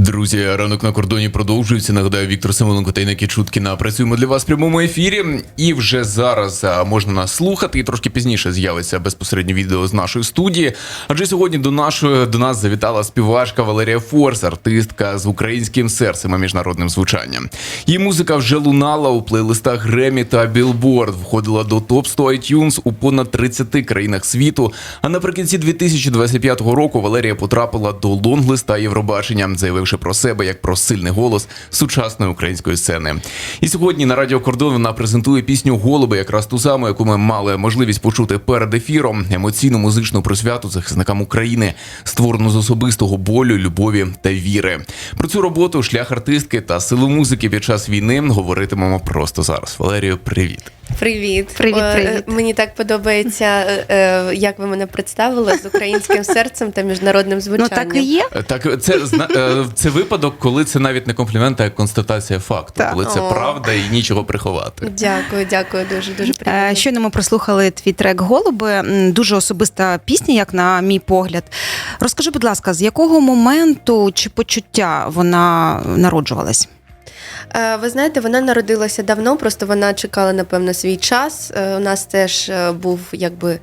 Друзі, ранок на кордоні продовжується. Нагадаю, Віктор Семененко та Інекі Чуткіна. Працюємо для вас в прямому ефірі. І вже зараз можна нас слухати. І трошки пізніше з'явиться безпосередньо відео з нашої студії. Адже сьогодні до нашої до нас завітала співачка Валерія Форс, артистка з українським серцем і міжнародним звучанням. Її музика вже лунала у плейлистах Гремі та Білборд, входила до топ 100 iTunes у понад 30 країнах світу. А наприкінці 2025 року Валерія потрапила до лонглиста Євробачення, заявивши про себе як про сильний голос сучасної української сцени. І сьогодні на радіо Кордон вона презентує пісню Голуби, якраз ту саму, яку ми мали можливість почути перед ефіром. Емоційну музичну присвяту захисникам України, створену з особистого болю, любові та віри. Про цю роботу, шлях артистки та силу музики під час війни говоритимемо просто зараз. Валерію, привіт. Привіт, Привіт, Е, привіт. Мені так подобається, е, е, як ви мене представили з українським серцем та міжнародним Ну так і є. Так, це зна- це випадок, коли це навіть не комплімент, а констатація факту, Так. коли це О. правда і нічого приховати. Дякую, дякую, дуже дуже приємно. Щойно ми прослухали твій трек Голуби. Дуже особиста пісня, як на мій погляд. Розкажи, будь ласка, з якого моменту чи почуття вона народжувалась? Е, Ви знаєте, вона народилася давно, просто вона чекала, напевно, свій час. Е, У нас теж е, був якби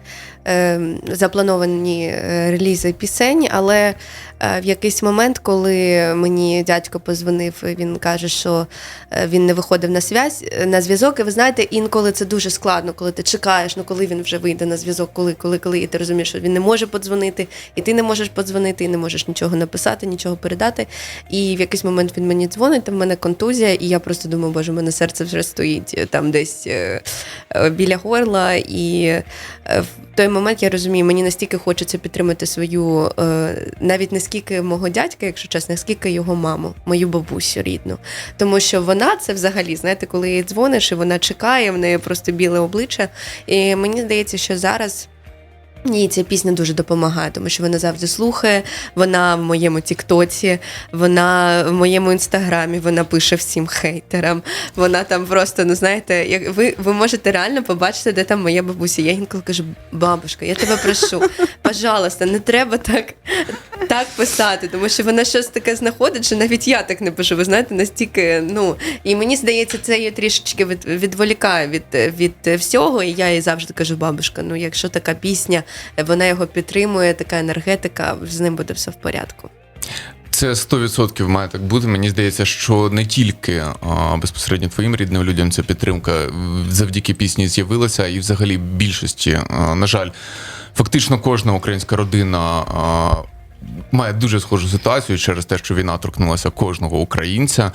заплановані е, релізи пісень, але е, в якийсь момент, коли мені дядько позвонив, він каже, що е, він не виходив на зв'язь на зв'язок. І ви знаєте, інколи це дуже складно, коли ти чекаєш, ну коли він вже вийде на зв'язок, коли, коли, коли, і ти розумієш, що він не може подзвонити, і ти не можеш подзвонити, і не можеш нічого написати, нічого передати. І в якийсь момент він мені дзвонить, там в мене контузія, і я просто думаю, боже, в мене серце вже стоїть там десь біля горла. І в той момент я розумію, мені настільки хочеться підтримати свою, е, навіть не скільки мого дядька, якщо чесно, скільки його маму, мою бабусю рідну. Тому що вона це взагалі, знаєте, коли їй дзвониш, і вона чекає, в неї просто біле обличчя. І мені здається, що зараз. Ні, ця пісня дуже допомагає, тому що вона завжди слухає. Вона в моєму Тіктоці, вона в моєму інстаграмі, вона пише всім хейтерам. Вона там просто, ну знаєте, як ви, ви можете реально побачити, де там моя бабуся. Я інколи кажу, бабушка, я тебе прошу, пожалуйста, не треба так, так писати, тому що вона щось таке знаходить, що навіть я так не пишу. Ви знаєте, настільки, ну і мені здається, це її трішечки від, відволікає від, від всього. І я їй завжди кажу, бабушка, ну якщо така пісня, вона його підтримує, така енергетика, з ним буде все в порядку. Це 100% має так бути. Мені здається, що не тільки а, безпосередньо твоїм рідним людям ця підтримка завдяки пісні з'явилася, і взагалі більшості, а, на жаль, фактично кожна українська родина. а, Має дуже схожу ситуацію через те, що війна торкнулася кожного українця.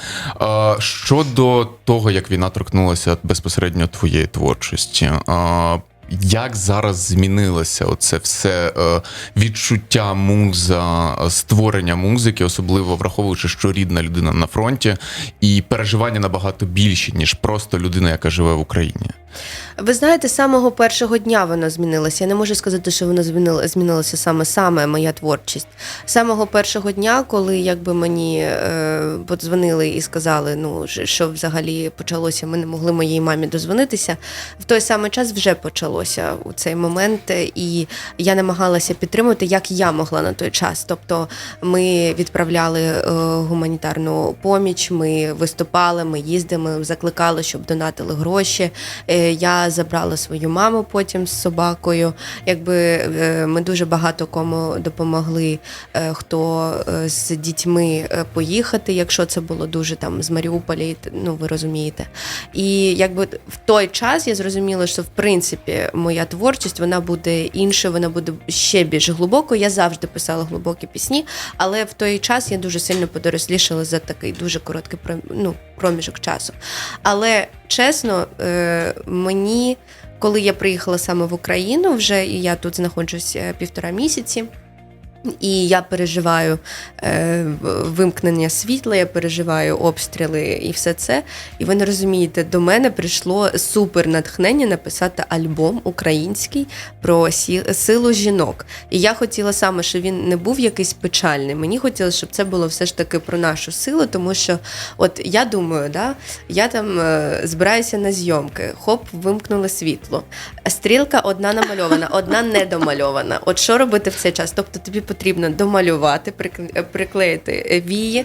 Щодо того, як війна торкнулася безпосередньо твоєї творчості, як зараз змінилося оце все е, відчуття муза, е, створення музики, особливо враховуючи, що рідна людина на фронті, і переживання набагато більші, ніж просто людина, яка живе в Україні. Ви знаєте, з самого першого дня воно змінилося. Я не можу сказати, що воно змінило, змінилося саме саме моя творчість. З самого першого дня, коли якби мені е, подзвонили і сказали, ну що взагалі почалося, ми не могли моїй мамі дозвонитися. В той самий час вже почалося у цей момент, і я намагалася підтримувати, як я могла на той час. Тобто ми відправляли е, гуманітарну поміч, ми виступали, ми їздили, закликали, щоб донатили гроші. Е, Я забрала свою маму потім з собакою. Якби е, ми дуже багато кому допомогли, е, хто е, з дітьми поїхати, якщо це було дуже там з Маріуполя, ну ви розумієте. І якби в той час я зрозуміла, що в принципі моя творчість вона буде іншою, вона буде ще більш глибокою. Я завжди писала глибокі пісні, але в той час я дуже сильно подорослішала за такий дуже короткий ну, проміжок часу. Але чесно, мені, коли я приїхала саме в Україну, вже і я тут знаходжусь е, півтора місяці. І я переживаю е, вимкнення світла, я переживаю обстріли і все це. І ви не розумієте, до мене прийшло супер натхнення написати альбом український про силу жінок. І я хотіла саме, щоб він не був якийсь печальний. Мені хотілося, щоб це було все ж таки про нашу силу, тому що, от я думаю, да, я там е, збираюся на зйомки, хоп, вимкнули світло. Стрілка одна намальована, одна недомальована. От що робити в цей час? Тобто тобі потрібно домалювати, прикл- приклеїти е, вії,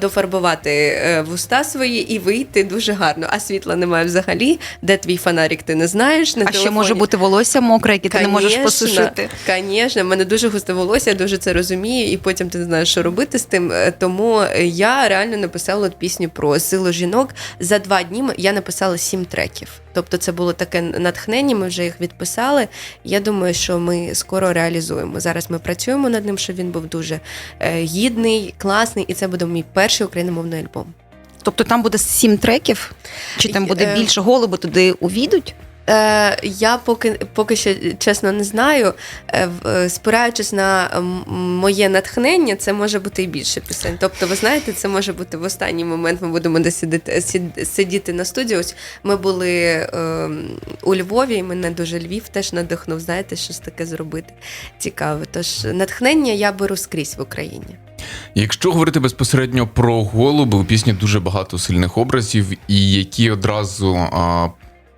дофарбувати е, вуста свої і вийти дуже гарно. А світла немає взагалі. Де твій фонарик, ти не знаєш. На А ще може бути волосся мокре, яке ти не можеш посушити. Звісно, в мене дуже густе волосся, я дуже це розумію, і потім ти не знаєш, що робити з тим. Е, Тому я реально написала пісню про силу жінок. За два дні я написала сім треків. Тобто це було таке натхнення, ми вже їх відписали. Я думаю, що ми скоро реалізуємо. Зараз ми працюємо над ним, щоб він був дуже е, гідний, класний, і це буде мій перший україномовний альбом. Тобто там буде сім треків, чи там буде Е, більше голуби туди увійдуть? Е, я поки поки що чесно не знаю. Е, е, спираючись на моє натхнення, це може бути і більше пісень. Тобто, ви знаєте, це може бути в останній момент. Ми будемо десь сидіти, сидіти на студії. Ось ми були е, у Львові, і мене дуже Львів теж надихнув. Знаєте, щось таке зробити цікаве. Тож натхнення я беру скрізь в Україні. Якщо говорити безпосередньо про голуби, у пісні дуже багато сильних образів, і які одразу а,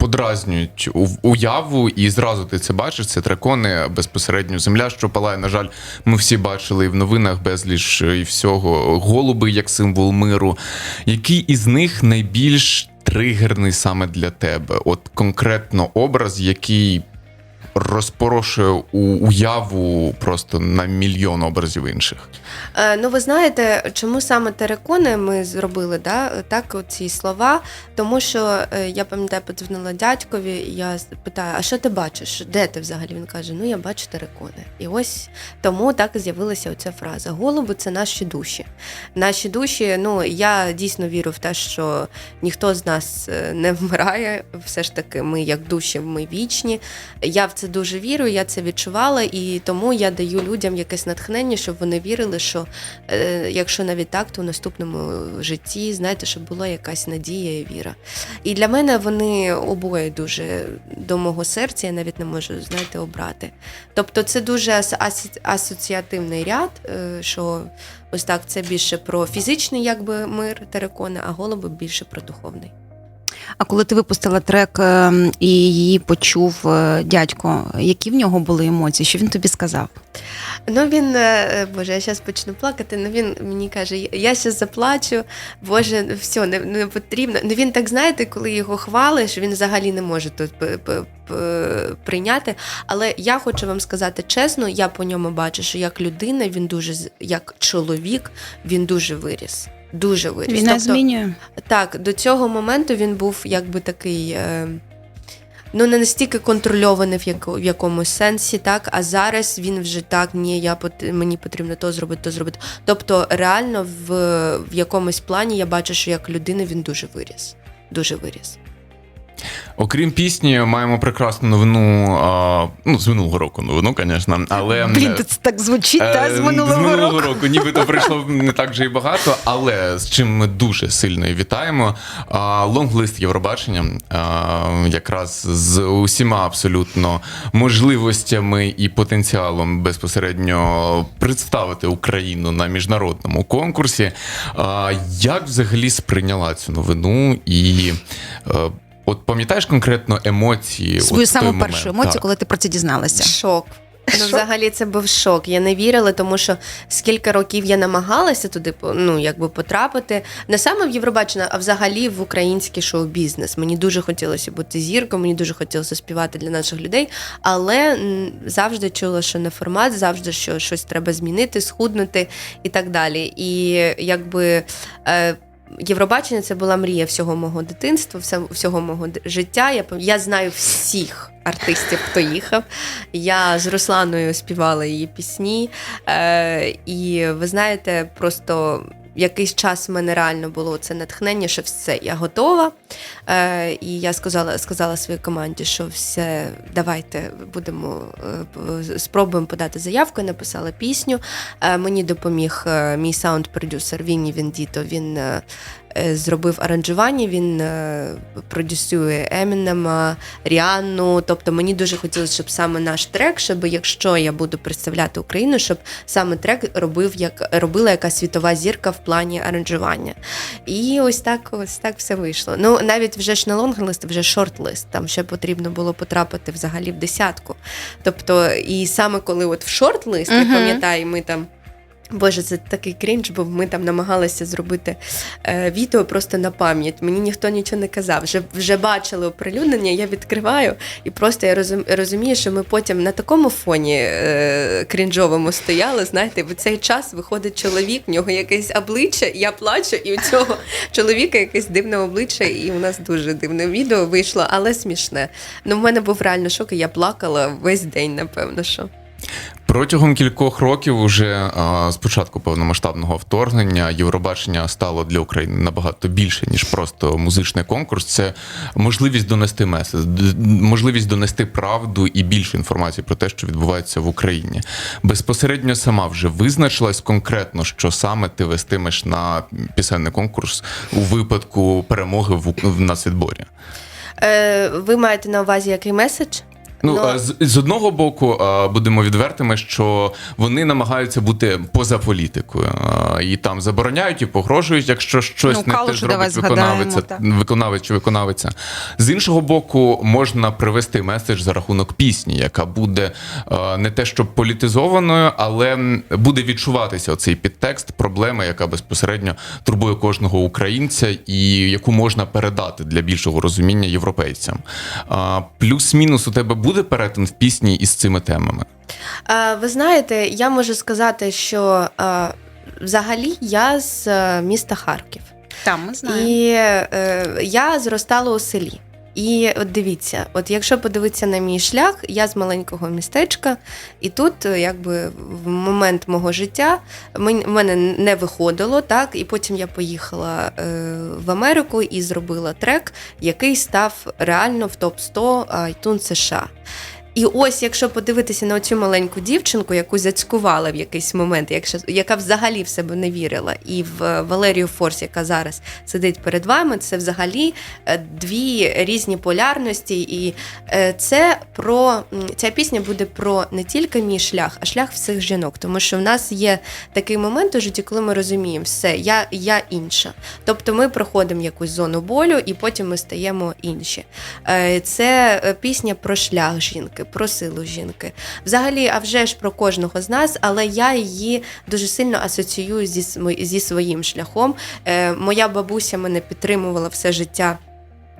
подразнюють уяву, і зразу ти це бачиш. Це дракони, безпосередньо земля, що палає. На жаль, ми всі бачили і в новинах безліч і всього. Голуби як символ миру. Який із них найбільш тригерний саме для тебе? От конкретно образ, який розпорошує уяву просто на мільйон образів інших. Е, ну, ви знаєте, чому саме терекони ми зробили, да? так, ці слова? Тому що е, я пам'ятаю, подзвонила дядькові, і я питаю, а що ти бачиш? Де ти взагалі? Він каже: Ну, я бачу терекони. І ось тому так і з'явилася оця фраза. Голуби це наші душі. Наші душі, ну я дійсно вірю в те, що ніхто з нас е, не вмирає. Все ж таки, ми як душі, ми вічні. Я в це дуже вірю, я це відчувала, і тому я даю людям якесь натхнення, щоб вони вірили, що е, якщо навіть так, то в наступному житті, знаєте, щоб була якась надія і віра. І для мене вони обоє дуже до мого серця, я навіть не можу знаєте, обрати. Тобто це дуже ас- асоціативний ряд, е, що ось так це більше про фізичний якби мир терекони, а голуби більше про духовний. А коли ти випустила трек е, і її почув е, дядько, які в нього були емоції? Що він тобі сказав? Ну він, е, боже, я зараз почну плакати. Ну він мені каже, я зараз заплачу, боже, все, не, не потрібно. Ну він так знаєте, коли його хвалиш, він взагалі не може тут прийняти. Але я хочу вам сказати чесно, я по ньому бачу, що як людина, він дуже як чоловік, він дуже виріс. Дуже виріс. Війна Тобто, змінює. так, до цього моменту він був якби такий. Е, Ну, не настільки контрольований в, яко, в якомусь сенсі, так, а зараз він вже так, ні, я мені потрібно то зробити, то зробити. Тобто, реально, в, в якомусь плані я бачу, що як людина він дуже виріс. Дуже виріс. Окрім пісні, маємо прекрасну новину. А, ну, з минулого року новину, звісно. Але Блін, це так звучить та, е, з минулого року. року. Нібито прийшло не так вже і багато, але з чим ми дуже сильно і вітаємо. А, лонглист Євробачення, а, якраз з усіма абсолютно можливостями і потенціалом безпосередньо представити Україну на міжнародному конкурсі. А, як взагалі сприйняла цю новину і. е, От пам'ятаєш конкретно емоції? Свою саму першу емоцію, Так. коли ти про це дізналася. Шок. Ну, Шок? взагалі, це був шок. Я не вірила, тому що скільки років я намагалася туди ну, якби потрапити. Не саме в Євробачення, а взагалі в український шоу-бізнес. Мені дуже хотілося бути зіркою, мені дуже хотілося співати для наших людей, але завжди чула, що не формат, завжди що щось треба змінити, схуднути і так далі. І якби. Е, Євробачення це була мрія всього мого дитинства, всього мого життя. Я, я знаю всіх артистів, хто їхав. Я з Русланою співала її пісні. Е, і ви знаєте, просто якийсь час в мене реально було це натхнення, що все, я готова. Е, і я сказала, сказала своїй команді, що все, давайте будемо е, спробуємо подати заявку. Написала пісню. Е, мені допоміг е, мій саунд-продюсер Вінні Вендіто. Він е, зробив аранжування. Він е, продюсує Емінема, Ріанну. Тобто мені дуже хотілося, щоб саме наш трек, щоб якщо я буду представляти Україну, щоб саме трек робив як робила якась світова зірка в плані аранжування. І ось так, ось так все вийшло. Ну навіть вже ж не лонглист, вже шорт-лист. Там ще потрібно було потрапити взагалі в десятку. Тобто, і саме коли от в шорт-лист, я пам'ятаю, ми там. Боже, це такий крінж, бо ми там намагалися зробити е, відео просто на пам'ять. Мені ніхто нічого не казав. Вже вже бачили оприлюднення, я відкриваю, і просто я розум, розумію, що ми потім на такому фоні е, крінжовому стояли. Знаєте, в цей час виходить чоловік, в нього якесь обличчя, я плачу, і у цього чоловіка якесь дивне обличчя, і у нас дуже дивне відео вийшло, але смішне. Ну, в мене був реально шок, і я плакала весь день, напевно, що. Протягом кількох років, уже з початку повномасштабного вторгнення, Євробачення стало для України набагато більше ніж просто музичний конкурс. Це можливість донести меседж, можливість донести правду і більше інформації про те, що відбувається в Україні. Безпосередньо сама вже визначилась конкретно, що саме ти вестимеш на пісенний конкурс у випадку перемоги в, в нацвідборі. Е, ви маєте на увазі який меседж? Ну, а з, з одного боку, будемо відвертими, що вони намагаються бути поза політикою і там забороняють і погрожують, якщо щось Ну, не те Калушу давай зробить виконавиця, виконавець чи виконавиця. З іншого боку, можна привести меседж за рахунок пісні, яка буде не те, щоб політизованою, але буде відчуватися оцей підтекст проблеми, яка безпосередньо турбує кожного українця, і яку можна передати для більшого розуміння європейцям. Плюс-мінус у тебе буде перетин в пісні із цими темами. Е, ви знаєте, я можу сказати, що е, взагалі я з е, міста Харків. Там ми знаємо. І е, я зростала у селі. І от дивіться, от якщо подивитися на мій шлях, я з маленького містечка, і тут, е, якби в момент мого життя в мене не виходило, так, і потім я поїхала е, в Америку і зробила трек, який став реально в топ 100 iTunes США. І ось, якщо подивитися на цю маленьку дівчинку, яку зацькувала в якийсь момент, якщо яка взагалі в себе не вірила, і в Валерію Форс, яка зараз сидить перед вами, це взагалі е, дві різні полярності. І е, це про ця пісня буде про не тільки мій шлях, а шлях всіх жінок. Тому що в нас є такий момент у житті, коли ми розуміємо, все, я, я інша. Тобто ми проходимо якусь зону болю, і потім ми стаємо інші. Е, Це е, пісня про шлях жінки, про силу жінки. Взагалі, а вже ж про кожного з нас, але я її дуже сильно асоціюю зі, зі своїм шляхом. Е, Моя бабуся мене підтримувала все життя.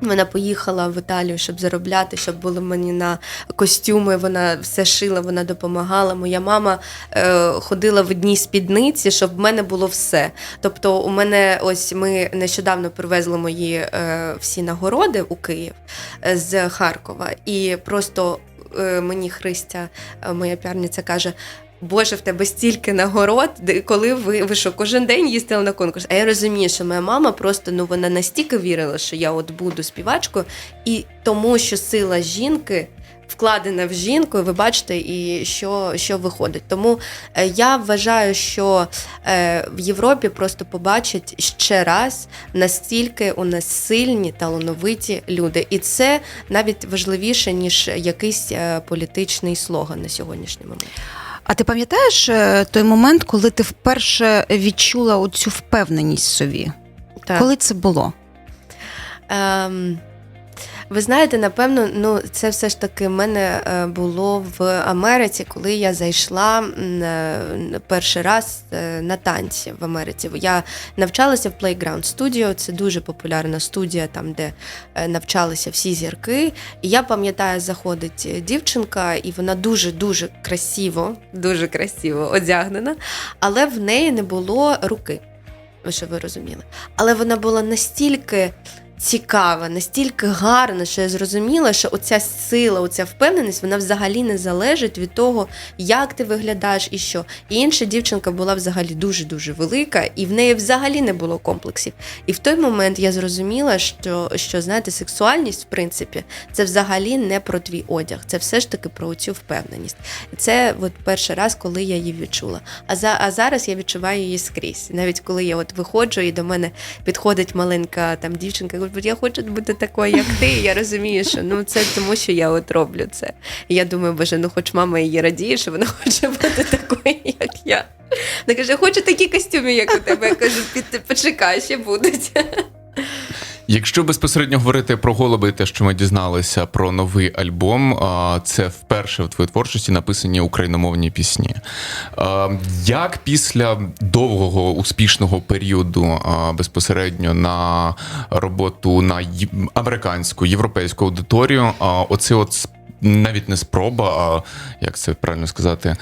Вона поїхала в Італію, щоб заробляти, щоб були мені на костюми. Вона все шила, вона допомагала. Моя мама е, ходила в одній спідниці, щоб в мене було все. Тобто, у мене ось ми нещодавно привезли мої е, всі нагороди у Київ е, з Харкова, і просто мені Христя, е, моя піарниця, каже. Боже, в тебе стільки нагород, коли ви, ви що, кожен день їздили на конкурс. А я розумію, що моя мама просто ну вона настільки вірила, що я от буду співачкою, і тому, що сила жінки вкладена в жінку, і ви бачите, і що, що виходить. Тому е, я вважаю, що е, в Європі просто побачать ще раз настільки у нас сильні, талановиті люди. І це навіть важливіше, ніж якийсь е, політичний слоган на сьогоднішній момент. А ти пам'ятаєш той момент, коли ти вперше відчула оцю впевненість в собі? Так. Коли це було? Ем, ви знаєте, напевно, ну це все ж таки в мене е, було в Америці, коли я зайшла е, перший раз е, на танці в Америці. Я навчалася в Playground Studio, це дуже популярна студія, там де навчалися всі зірки. І я пам'ятаю, заходить дівчинка, і вона дуже дуже красиво, дуже красиво одягнена, але в неї не було руки. Ви що ви розуміли? Але вона була настільки цікава, настільки гарна, що я зрозуміла, що оця сила, оця впевненість, вона взагалі не залежить від того, як ти виглядаєш і що. І інша дівчинка була взагалі дуже-дуже велика, і в неї взагалі не було комплексів. І в той момент я зрозуміла, що, що знаєте, сексуальність, в принципі, це взагалі не про твій одяг, це все ж таки про цю впевненість. І це от перший раз, коли я її відчула. А за а зараз я відчуваю її скрізь. Навіть коли я от виходжу і до мене підходить маленька там дівчинка, говорить, я хочу бути такою, як ти. Я розумію, що ну це тому, що я от роблю це. І я думаю, боже, ну хоч мама її радіє, що вона хоче бути такою, як я. Вона каже, хочу такі костюми, як у тебе. Я кажу, почекай, ще будуть. Якщо безпосередньо говорити про голуби, те, що ми дізналися про новий альбом, це вперше в твоїй творчості написані україномовні пісні. Як після довгого успішного періоду безпосередньо на роботу на американську європейську аудиторію, оце от навіть не спроба, а як це правильно сказати.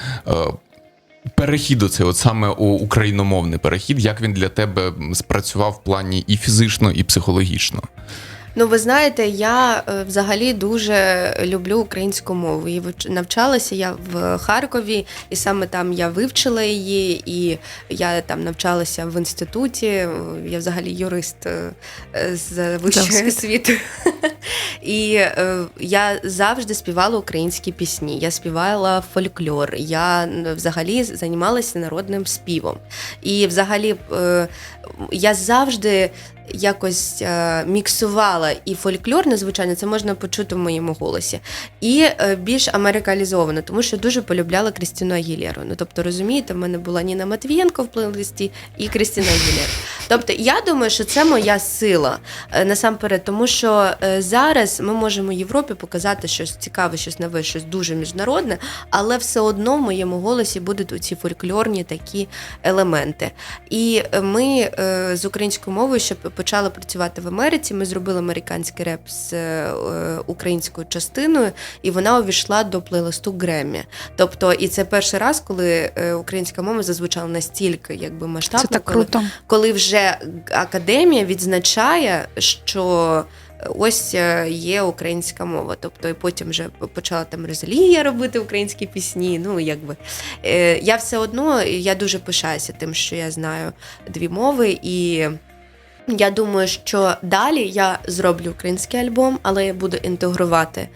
Перехід оцей, от саме україномовний перехід, як він для тебе спрацював в плані і фізично, і психологічно? Ну, ви знаєте, я е, взагалі дуже люблю українську мову. І навчалася я в Харкові, і саме там я вивчила її, і я там навчалася в інституті. Я взагалі юрист е, з вищою освіти. освітою. І е, я завжди співала українські пісні. Я співала фольклор. Я взагалі займалася народним співом. І взагалі я завжди якось е, міксувала і фольклорне звучання, це можна почути в моєму голосі, і е, більш америкалізовано, тому що дуже полюбляла Крістіну Агілєру. Ну тобто, розумієте, в мене була Ніна Матвієнко в плейлисті і Крістіна Агілєра. Тобто, я думаю, що це моя сила е, насамперед, тому що е, зараз ми можемо Європі показати щось цікаве, щось нове, щось дуже міжнародне, але все одно в моєму голосі будуть оці фольклорні такі елементи. І е, ми е, з українською мовою, щоб почали працювати в Америці, ми зробили американський реп з е, українською частиною, і вона увійшла до плейлисту Греммі. Тобто, і це перший раз, коли е, українська мова зазвучала настільки якби масштабно, Це так коли, круто. коли вже академія відзначає, що. Ось е, є українська мова, тобто і потім вже почала там Розалія робити українські пісні. Ну якби я все одно я дуже пишаюся тим, що я знаю дві мови, і я думаю, що далі я зроблю український альбом, але я буду інтегрувати.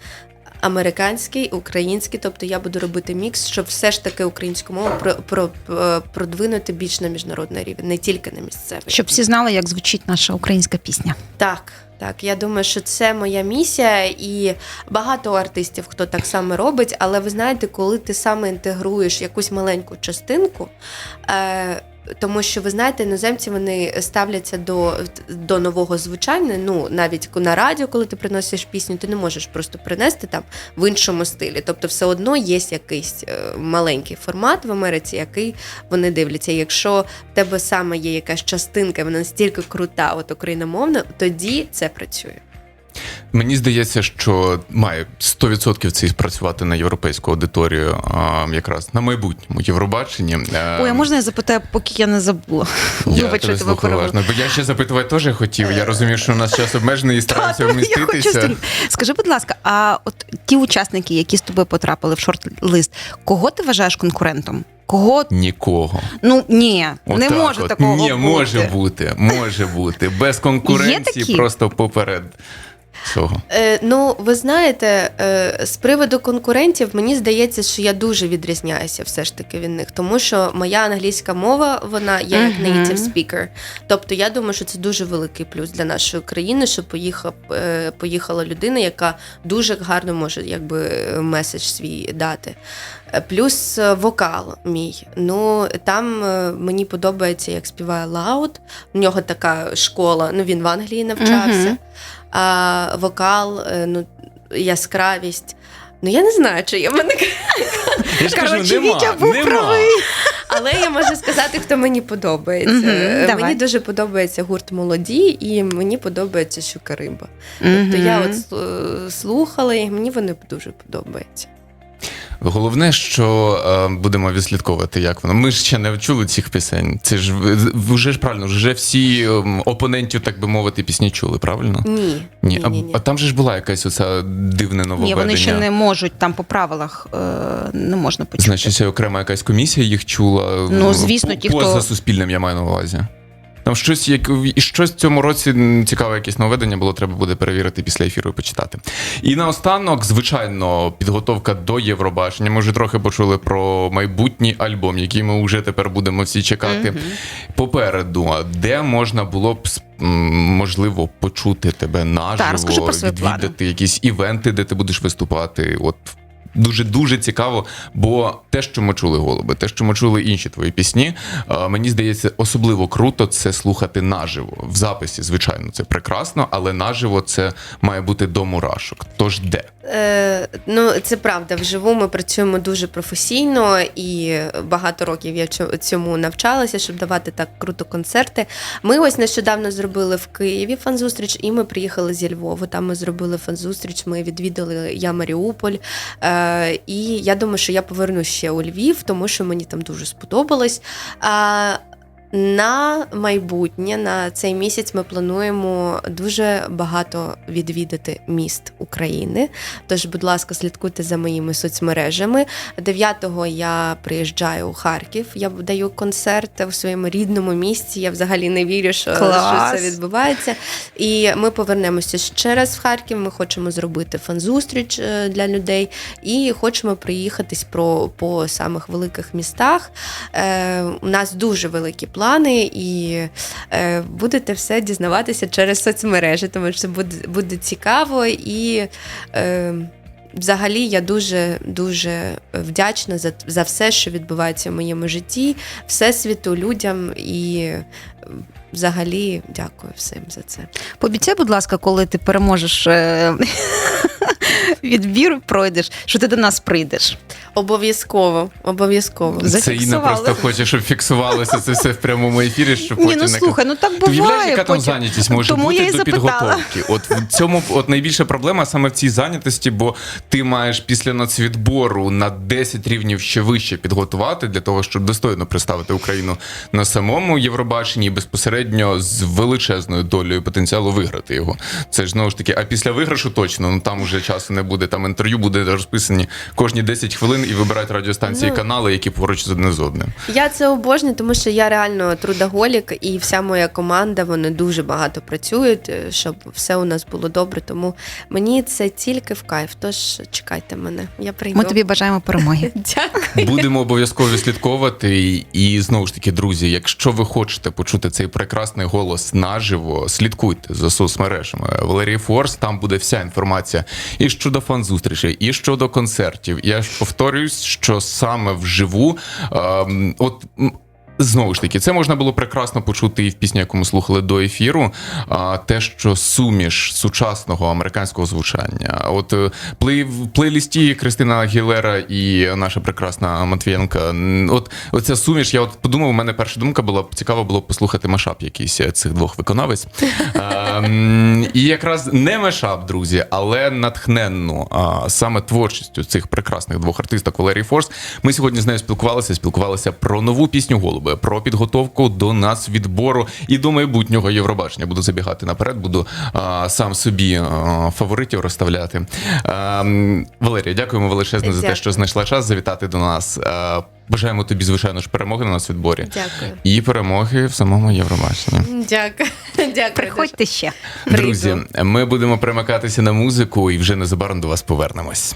Американський, український, тобто я буду робити мікс, щоб все ж таки українську мову про, про, е, продвинути більш на міжнародний рівень, не тільки на місцевий. Щоб всі знали, як звучить наша українська пісня. Так, так, я думаю, що це моя місія, і багато артистів, хто так само робить, але ви знаєте, коли ти саме інтегруєш якусь маленьку частинку. Е, тому що ви знаєте, іноземці вони ставляться до, до нового звучання. Ну навіть на радіо, коли ти приносиш пісню, ти не можеш просто принести там в іншому стилі. Тобто, все одно є якийсь е, маленький формат в Америці, який вони дивляться. Якщо в тебе саме є якась частинка, вона настільки крута, от україномовна, тоді це працює. Мені здається, що має 100% це спрацювати на європейську аудиторію, а, якраз на майбутньому Євробаченні. Е, Ой, а можна я запитаю, поки я не забула? Я Вибач, що тебе уважно, бо я ще запитувати теж хотів. Я розумію, що у нас час обмежений і стараюся вміститися. Скажи, будь ласка, а от ті учасники, які з тобою потрапили в шорт-лист, кого ти вважаєш конкурентом? Кого Нікого. ну ні, не Отак може от. такого Ні, бути. може бути, може бути. Без конкуренції, просто поперед цього. Е, ну, ви знаєте, е, з приводу конкурентів, мені здається, що я дуже відрізняюся все ж таки від них, тому що моя англійська мова, вона я як native speaker. Тобто я думаю, що це дуже великий плюс для нашої країни, що поїхав, е, поїхала людина, яка дуже гарно може якби меседж свій дати. Е, Плюс е, вокал мій. Ну там е, мені подобається, як співає Лаут. У нього така школа. Ну він в Англії навчався. Мгм. А вокал, е, ну яскравість. Ну я не знаю, чи є в мене, Я ж кажу, Коротше, нема, Вітя був нема. правий. але я можу сказати, хто мені подобається. Mm-hmm, мені давай. Дуже подобається гурт молоді, і мені подобається Щукариба. Тобто я от слухала їх, мені вони дуже подобаються. Головне, що е, будемо відслідковувати, як воно. Ми ж ще не чули цих пісень. Це ж вже ж правильно, вже всі ем, опонентів, так би мовити, пісні чули, правильно? Ні. Ні, а, ні, ні. а там же ж була якась оця дивне Ні, вони ще не можуть там по правилах е, не можна почути. Значить, це окрема якась комісія їх чула. Ну, звісно, ті, хто- поза суспільним, я маю на увазі. Там щось, як і щось в цьому році цікаве якесь нововведення було, треба буде перевірити після ефіру і почитати. І наостанок, звичайно, підготовка до Євробачення. Ми вже трохи почули про майбутній альбом, який ми вже тепер будемо всі чекати. Попереду, де можна було б можливо почути тебе наживо, плани. відвідати якісь івенти, де ти будеш виступати. От Дуже дуже цікаво, бо те, що ми чули голуби, те, що ми чули інші твої пісні, е, мені здається, особливо круто це слухати наживо. В записі, звичайно, це прекрасно, але наживо це має бути до мурашок. Тож де? Е, ну, це правда. Вживу ми працюємо дуже професійно і багато років я цьому навчалася, щоб давати так круто концерти. Ми ось нещодавно зробили в Києві фан-зустріч, і ми приїхали зі Львова. Там ми зробили фан-зустріч, ми відвідали я Маріуполь. Е, і я думаю, що я повернусь ще у Львів, тому що мені там дуже сподобалось. А, на майбутнє на цей місяць ми плануємо дуже багато відвідати міст України. Тож, будь ласка, слідкуйте за моїми соцмережами. 9-го я приїжджаю у Харків. Я даю концерт у своєму рідному місці. Я взагалі не вірю, що, що це відбувається. І ми повернемося ще раз в Харків. Ми хочемо зробити фан-зустріч е, для людей і хочемо приїхатись про по самих великих містах. Е, у нас дуже великі плани, і е, будете все дізнаватися через соцмережі, тому що це буде, буде цікаво і. Е, Взагалі, я дуже дуже вдячна за, за все, що відбувається в моєму житті, всесвіту, людям і взагалі дякую всім за це. Пообіцяй, будь ласка, коли ти переможеш е, відбір, пройдеш, що ти до нас прийдеш. Обов'язково, обов'язково. За- Це Інна просто хоче, щоб фіксувалося це все в прямому ефірі, щоб Ні, потім ну не слухай, ну так Ти уявляєш, буває. яка там потім. зайнятість може Тому я бути і до запитала. підготовки? От в цьому от найбільша проблема саме в цій зайнятості, бо ти маєш після нацвідбору на 10 рівнів ще вище підготувати для того, щоб достойно представити Україну на самому Євробаченні і безпосередньо з величезною долею потенціалу виграти його. Це ж знову ж таки, а після виграшу точно ну там уже часу не буде. Там інтерв'ю буде розписані кожні 10 хвилин і вибирають радіостанції Ну. канали, які поруч з одне з одним. Я це обожнюю, тому що я реально трудоголік, і вся моя команда вони дуже багато працюють, е, щоб все у нас було добре. Тому мені це тільки в кайф. Тож чекайте мене. Я прийду. Ми тобі бажаємо перемоги. дякую. Будемо обов'язково слідковувати. І, знову ж таки, друзі, якщо ви хочете почути цей прекрасний голос наживо, слідкуйте за соцмережами. Валерії Форс, там буде вся інформація і щодо фан-зустрічей, і щодо концертів. Я ж повторюсь, що саме вживу, ем, от. Знову ж таки, це можна було прекрасно почути і в пісні, яку ми слухали до ефіру. А те, що суміш сучасного американського звучання, от е, плей, в плейлісті Кристина Агілера і наша прекрасна Матвієнка. От оця суміш. Я от подумав, у мене перша думка була цікаво було б послухати машап якийсь е, цих двох виконавець. А, І якраз не мешап, друзі, але натхненну а, саме творчістю цих прекрасних двох артисток Валерії Форс. Ми сьогодні з нею спілкувалися, спілкувалися про нову пісню Голуби, про підготовку до нас відбору і до майбутнього Євробачення. Буду забігати наперед, буду а, сам собі а, фаворитів розставляти. А, Валерія, дякуємо величезно за те, що знайшла час завітати до нас. А, Бажаємо тобі, звичайно ж, перемоги на нас відборі Дякую. і перемоги в самому Євробаченні. Дякую. Дякую. Приходьте ще. Прийду. Друзі, ми будемо примикатися на музику і вже незабаром до вас повернемось.